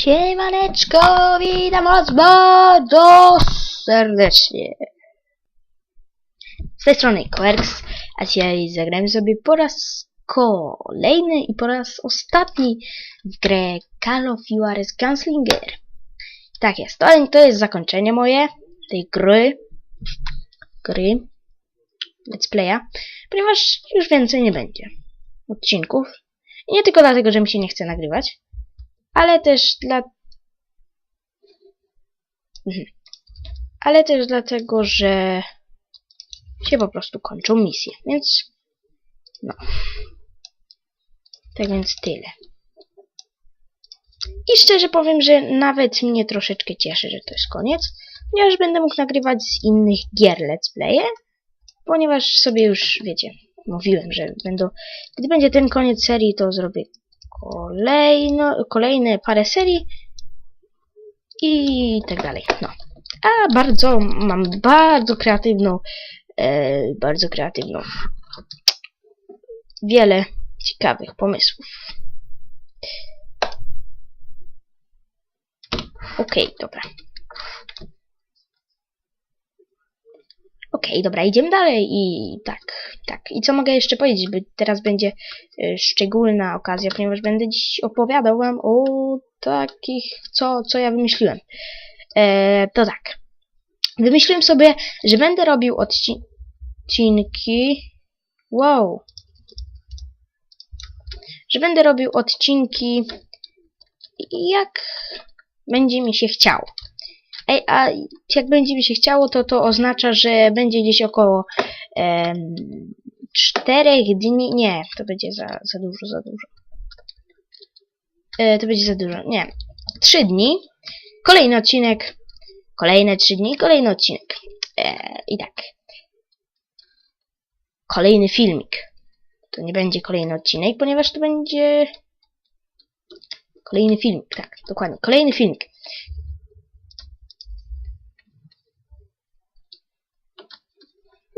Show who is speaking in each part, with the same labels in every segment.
Speaker 1: Siemaneczko, witam was bardzo serdecznie. Z tej strony Querx, a dzisiaj zagramy sobie po raz kolejny i po raz ostatni w grę Call of Juarez Gunslinger. Tak jest, to, to jest zakończenie moje tej gry, gry, let's playa, ponieważ już więcej nie będzie odcinków. I nie tylko dlatego, że mi się nie chce nagrywać, ale też dla... Mhm. Ale też dlatego, że się po prostu kończą misje, więc no. Tak więc tyle. I szczerze powiem, że nawet mnie troszeczkę cieszy, że to jest koniec, ponieważ będę mógł nagrywać z innych gier let's playe, ponieważ sobie już, wiecie, mówiłem, że będą, gdy będzie ten koniec serii, to zrobię kolejno, kolejne parę serii i tak dalej. No. A bardzo, mam bardzo kreatywną, e, bardzo kreatywną, wiele ciekawych pomysłów. Okej, okay, dobra. Okej, okay, dobra, idziemy dalej i tak, tak. I co mogę jeszcze powiedzieć, bo teraz będzie y, szczególna okazja, ponieważ będę dziś opowiadał wam o takich, co, co ja wymyśliłem. E, to tak. Wymyśliłem sobie, że będę robił odcinki... Wow. Że będę robił odcinki jak będzie mi się chciało. Ej, a jak będzie mi się chciało, to to oznacza, że będzie gdzieś około em, czterech dni. Nie, to będzie za, za dużo, za dużo. E, to będzie za dużo. Nie. Trzy dni. Kolejny odcinek. Kolejne trzy dni. Kolejny odcinek. E, I tak. Kolejny filmik. To nie będzie kolejny odcinek, ponieważ to będzie kolejny filmik. Tak, dokładnie. Kolejny filmik.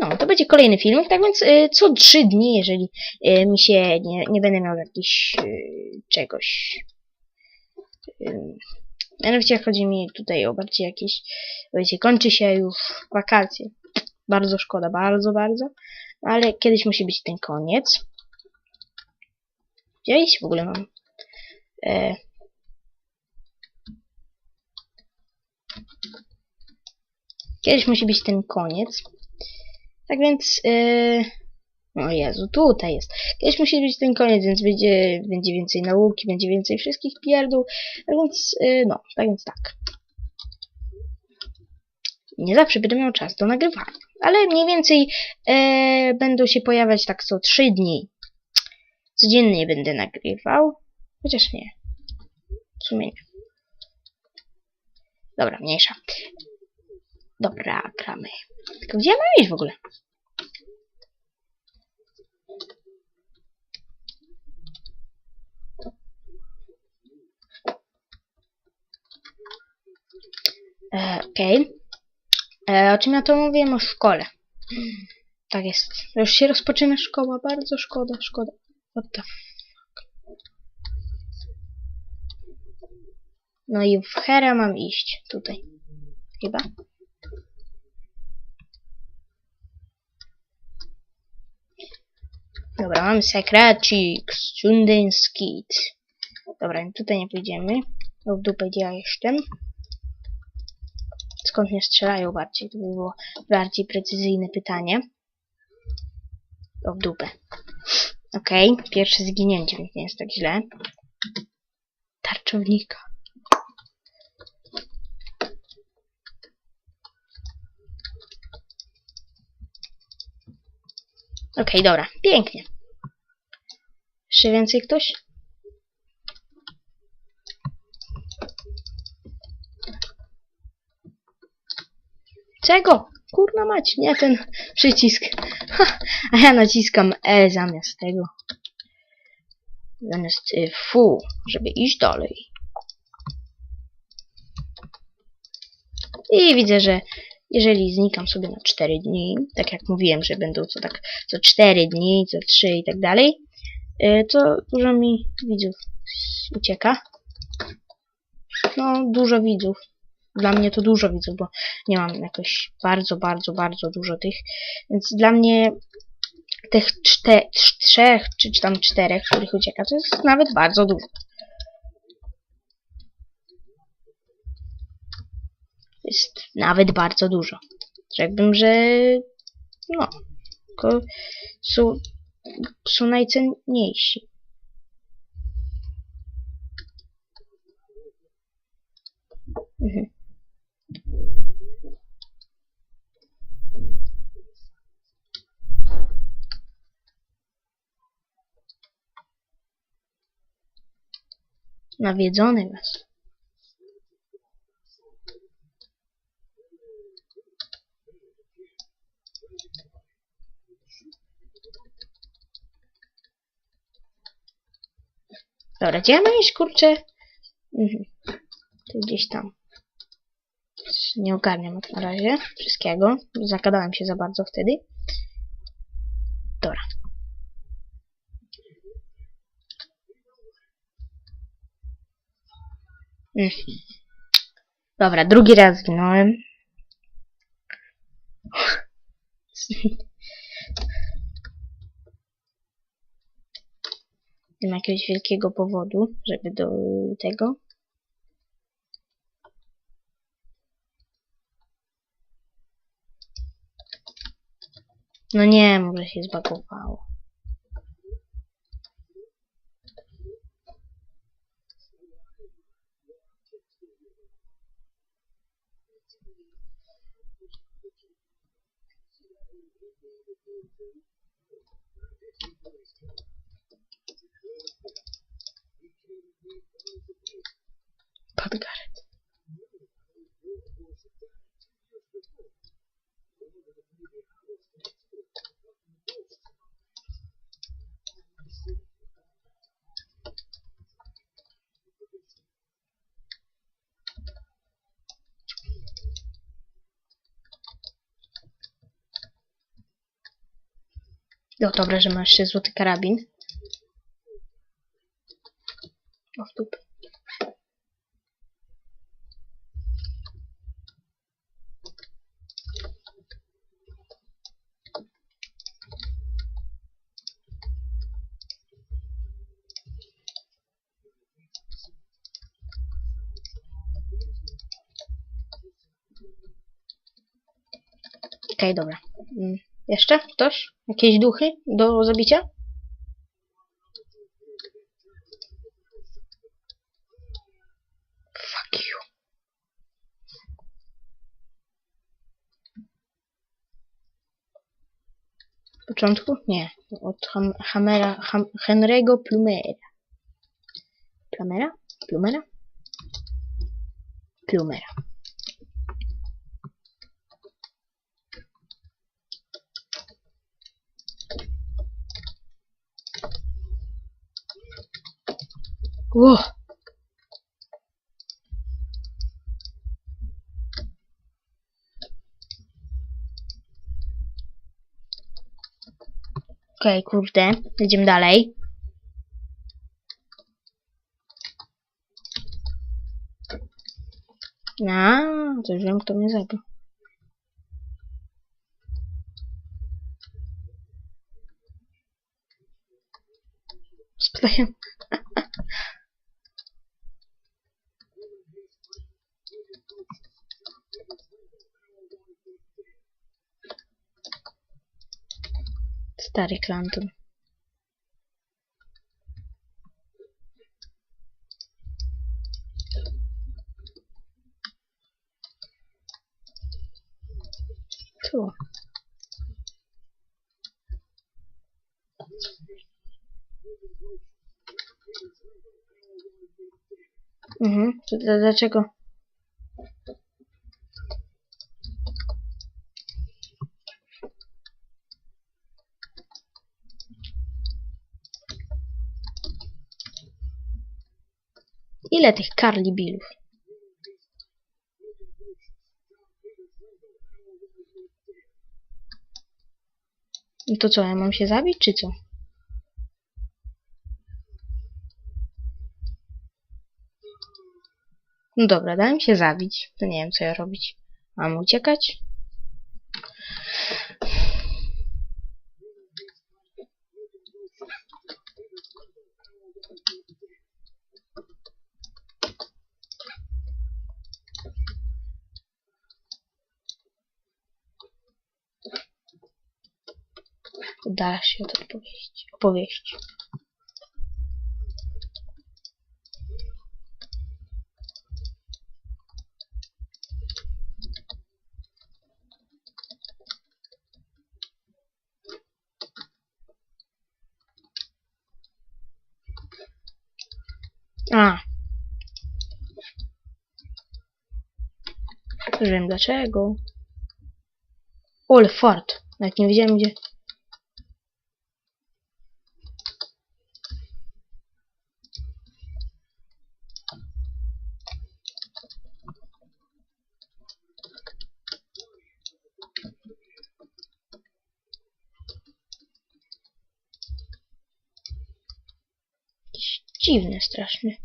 Speaker 1: No, to będzie kolejny filmik, tak więc y, co trzy dni, jeżeli y, mi się nie, nie będę miał jakiś y, czegoś. Y, mianowicie chodzi mi tutaj o bardziej jakieś, wiecie, kończy się już wakacje. Bardzo szkoda, bardzo, bardzo. Ale kiedyś musi być ten koniec. Gdzieś w ogóle mam. E, Kiedyś musi być ten koniec. Tak więc... Yy... O Jezu, tutaj jest. Kiedyś musi być ten koniec, więc będzie, będzie więcej nauki, będzie więcej wszystkich pierdół. Tak więc, yy, no, tak więc tak. Nie zawsze będę miał czas do nagrywania. Ale mniej więcej yy, będą się pojawiać tak co 3 dni. Codziennie będę nagrywał. Chociaż nie. W sumie nie. Dobra, mniejsza. Dobra, gramy. Tylko gdzie ja mam iść w ogóle? E, Okej. Okay. E, o czym ja to mówiłem? O szkole. Tak jest. Już się rozpoczyna szkoła. Bardzo szkoda, szkoda. What the fuck. No i w Hera mam iść. Tutaj. Chyba. Dobra, mamy sekrecik, Sundenskit. Dobra, tutaj nie pójdziemy. No w dupę ja jestem. Skąd nie strzelają bardziej? To by było bardziej precyzyjne pytanie. O w dupę. Okej, okay. pierwsze zginięcie, więc nie jest tak źle. Tarczownika. Okej, okay, dobra. Pięknie. Jeszcze więcej ktoś? Czego? Kurna mać, nie ten przycisk. Ha, a ja naciskam E zamiast tego. Zamiast y, F, żeby iść dalej. I widzę, że jeżeli znikam sobie na 4 dni, tak jak mówiłem, że będą co tak co 4 dni, co 3 i tak dalej, y, to dużo mi widzów ucieka. no, dużo widzów. Dla mnie to dużo widzów, bo nie mam jakoś bardzo, bardzo, bardzo dużo tych. Więc dla mnie tych czte, trz- trzech, czy, czy tam czterech, których ucieka, to jest nawet bardzo dużo. Jest nawet bardzo dużo. Rzekłbym, że no, są, są najcenniejsi. Mhm. Nawiedzony was. Dobra, gdzie ja mam iść, kurczę? Mhm. Tu gdzieś tam. Nie ogarniam na razie wszystkiego. Zagadałem się za bardzo wtedy. Dobra. Mm. Dobra, drugi raz zginąłem. Nie ma jakiegoś wielkiego powodu, żeby do tego. No nie, może się zbagowało. Padgaret. No dobra, że masz jeszcze złoty karabin. O w. Okej, dobra. Mm, Jeszcze ktoś? Jakieś duchy do zabicia? Początku? Nie. Od ham, Hamera, ham, Henry'ego Plumera. Plumera? Plumera? Plumera. Okej, kurde. Jedziemy dalej. A, to już wiem, kto mnie zabił. Stary Clanton. Tu. Mhm. To, to, dlaczego? Ile tych Carly Billów? No to co, ja mam się zabić, czy co? No dobra, dałem się zabić. To nie wiem, co ja robić. Mam uciekać? Da się od opowieści. opowieści. A. Już wiem dlaczego. Ole fart. Nawet nie wiedziałem gdzie. Jakiś dziwny strasznie.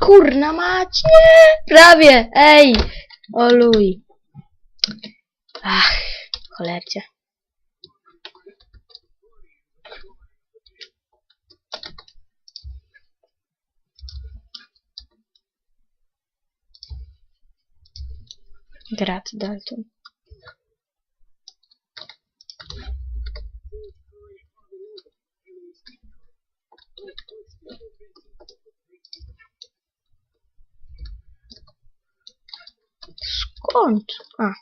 Speaker 1: Kurna mać, nie! Prawie! Ej! Oluj! Ach, cholercie. Grat Dalton. Skąd? A,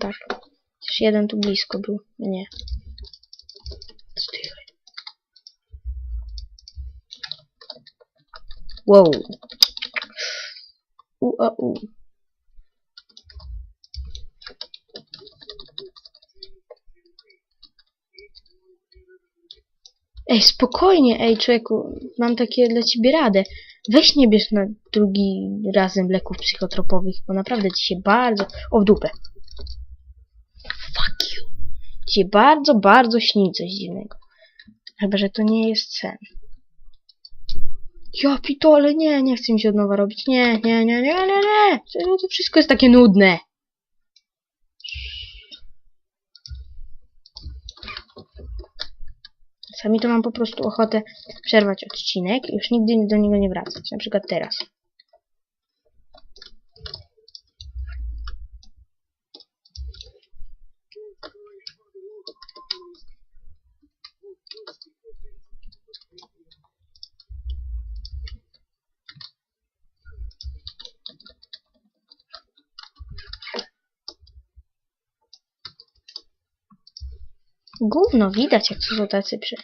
Speaker 1: tak. Przecież jeden tu blisko był. Nie. Zdychaj. Wow. U, a, u. Ej, spokojnie, ej, człowieku, mam takie dla ciebie radę. Weź nie bierz na drugi razem leków psychotropowych, bo naprawdę ci się bardzo... O, w dupę. Fuck you. Ci się bardzo, bardzo śni coś dziwnego. Chyba, że to nie jest sen. Ja pitole, nie, nie chcę mi się od nowa robić. Nie, nie, nie, nie, nie, nie. To- wszystko jest takie nudne. Czasami to mam po prostu ochotę przerwać odcinek i już nigdy do niego nie wracać. Na przykład teraz. Gówno, widać jak są tacy przy...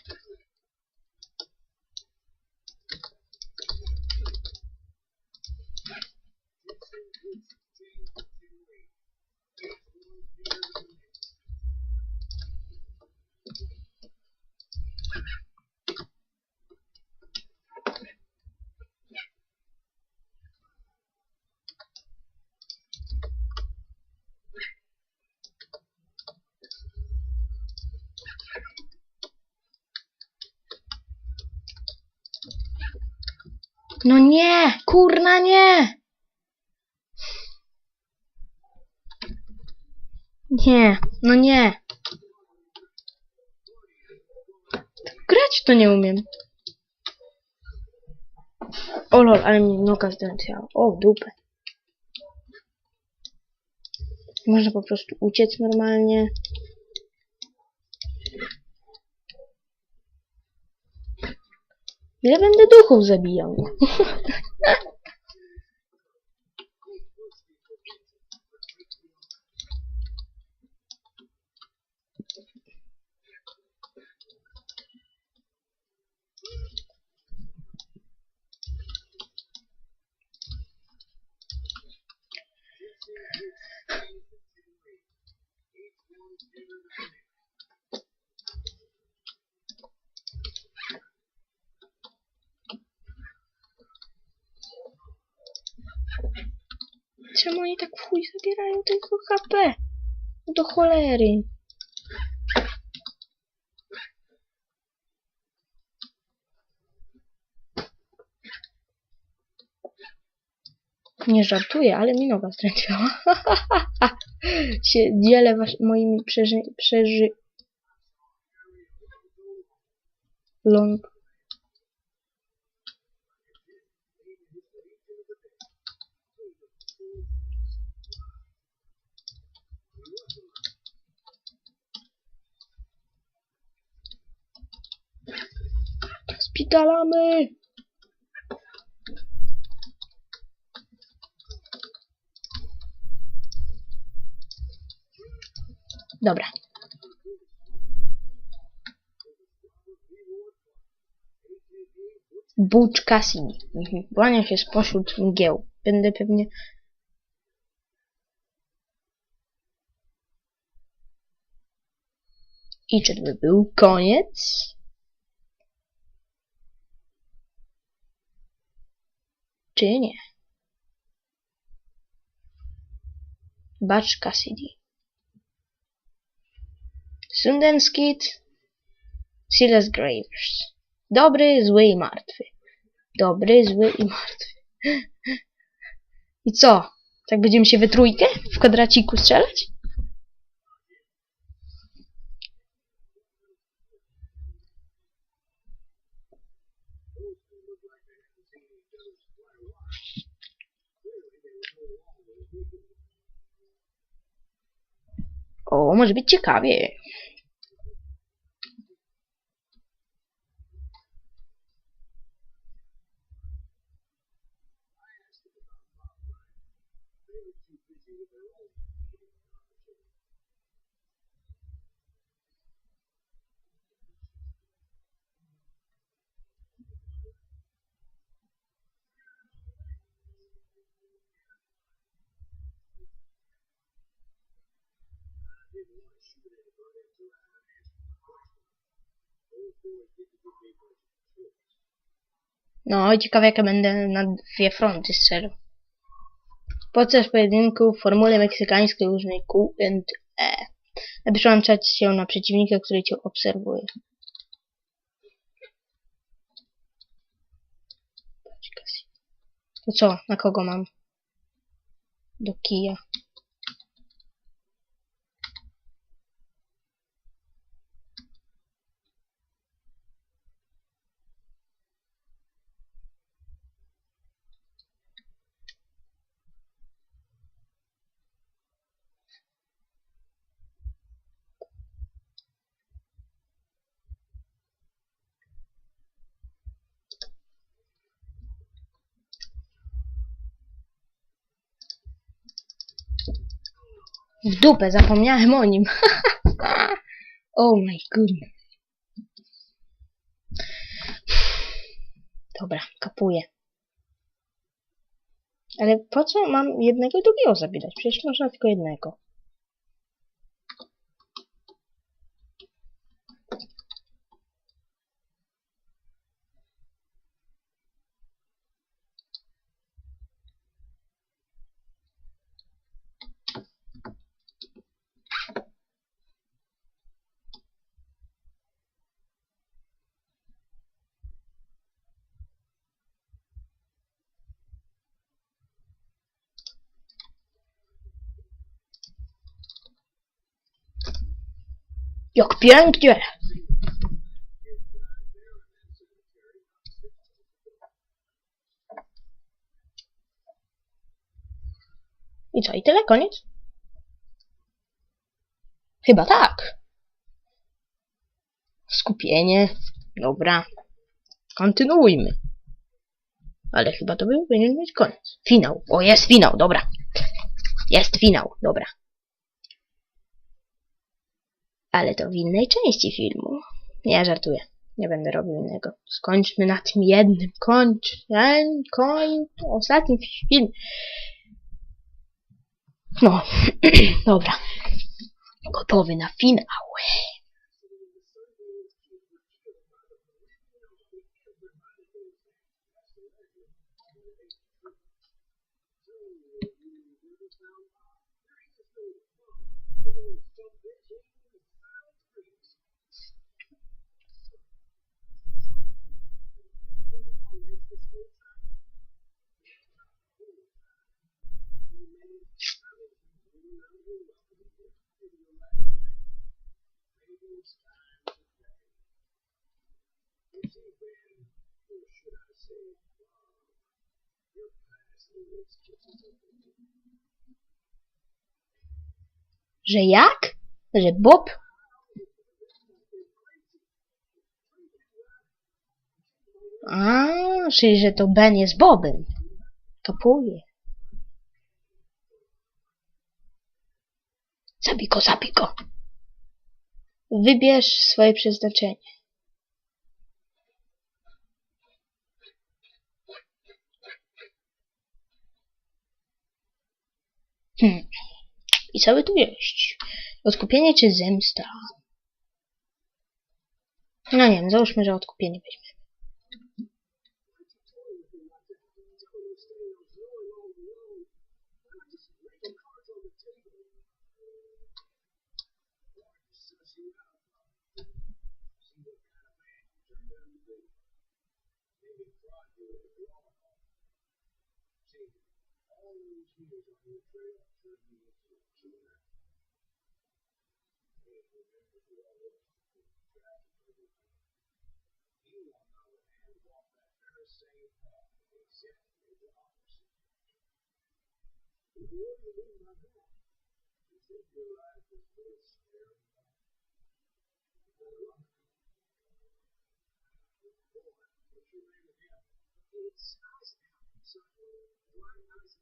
Speaker 1: No nie! Kurna nie! Nie, no nie. Grać to nie umiem. O lol, ale mnie noga zdrętwiała. O, dupę. Można po prostu uciec normalnie. Ile będę duchów zabijał? 4. Nie żartuję, ale mi noga straciła. się dzielę was, moimi przeży... przeży... Long. Spitalamy! Dobra. Butch Cassidy. Mhm. Błania się spośród mgieł. Będę pewnie... I czy to by był koniec? Czy nie? Butch Cassidy. Sundenskit, Silas Gravers. Dobry, zły i martwy. Dobry, zły i martwy. I co? Tak będziemy się we trójkę w kwadraciku strzelać? O, może być ciekawie. No, ciekawe jak będę na dwie fronty strzelał. Podczas pojedynku w formule meksykańskiej użyj Q and E. Aby przełączać się na przeciwnika, który cię obserwuje. To co? Na kogo mam? Do kija. W dupę, zapomniałem o nim. oh my goodness. Dobra, kapuję. Ale po co mam jednego i drugiego zabierać? Przecież można tylko jednego. Jak pięknie! I co, i tyle? Koniec? Chyba tak. Skupienie. Dobra. Kontynuujmy. Ale chyba to był powinien być koniec. Finał. O, jest finał, dobra. Jest finał, dobra. Ale to w innej części filmu. Nie, żartuję. Nie będę robił innego. Skończmy na tym jednym. Kończ. Ten. Ostatni film. No. Dobra. Gotowy na finał. Że jak? Że Bob? A, czyli że to Ben jest Bobem. Kapuję. Zabij go, zabij go. Wybierz swoje przeznaczenie. Hmm. I co by tu jeść? Odkupienie czy zemsta? No nie wiem, załóżmy, że odkupienie all
Speaker 2: You will know walk that very same path, except for the opposite. My your life what's your name again? It's So, uh, why Eisenhower?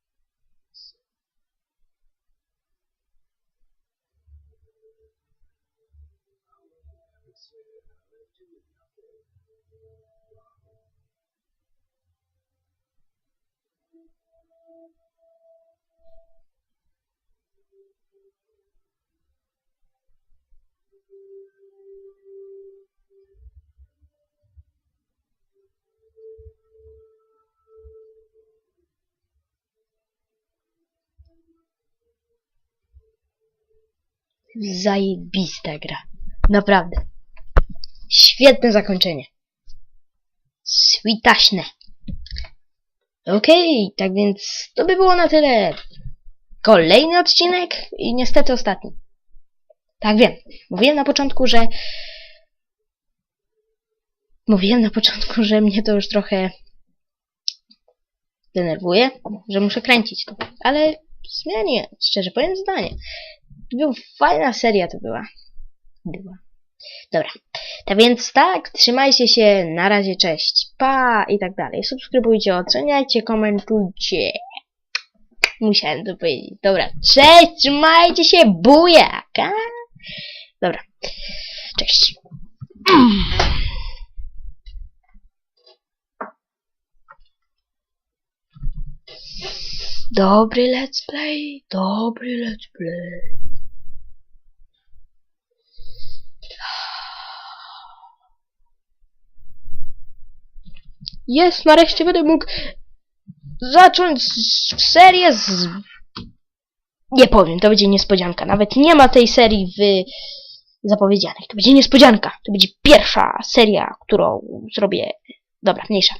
Speaker 1: Zajebista gra. Naprawdę. Świetne zakończenie. Switaśne. Okej, tak więc to by było na tyle. Kolejny odcinek i niestety ostatni. Tak wiem. Mówiłem na początku, że... Mówiłem na początku, że mnie to już trochę denerwuje, że muszę kręcić to. Ale zmienię, szczerze powiem zdanie. To była fajna seria to była. Była. Dobra. Tak więc tak, trzymajcie się, na razie, cześć, pa i tak dalej. Subskrybujcie, oceniajcie, komentujcie. Musiałem to powiedzieć. Dobra, cześć, trzymajcie się, bujaka. Dobra, cześć. Dobry let's play, dobry let's play. Jest, nareszcie będę mógł zacząć serię z... Nie powiem, to będzie niespodzianka. Nawet nie ma tej serii w zapowiedzianych. To będzie niespodzianka. To będzie pierwsza seria, którą zrobię. Dobra, mniejsza.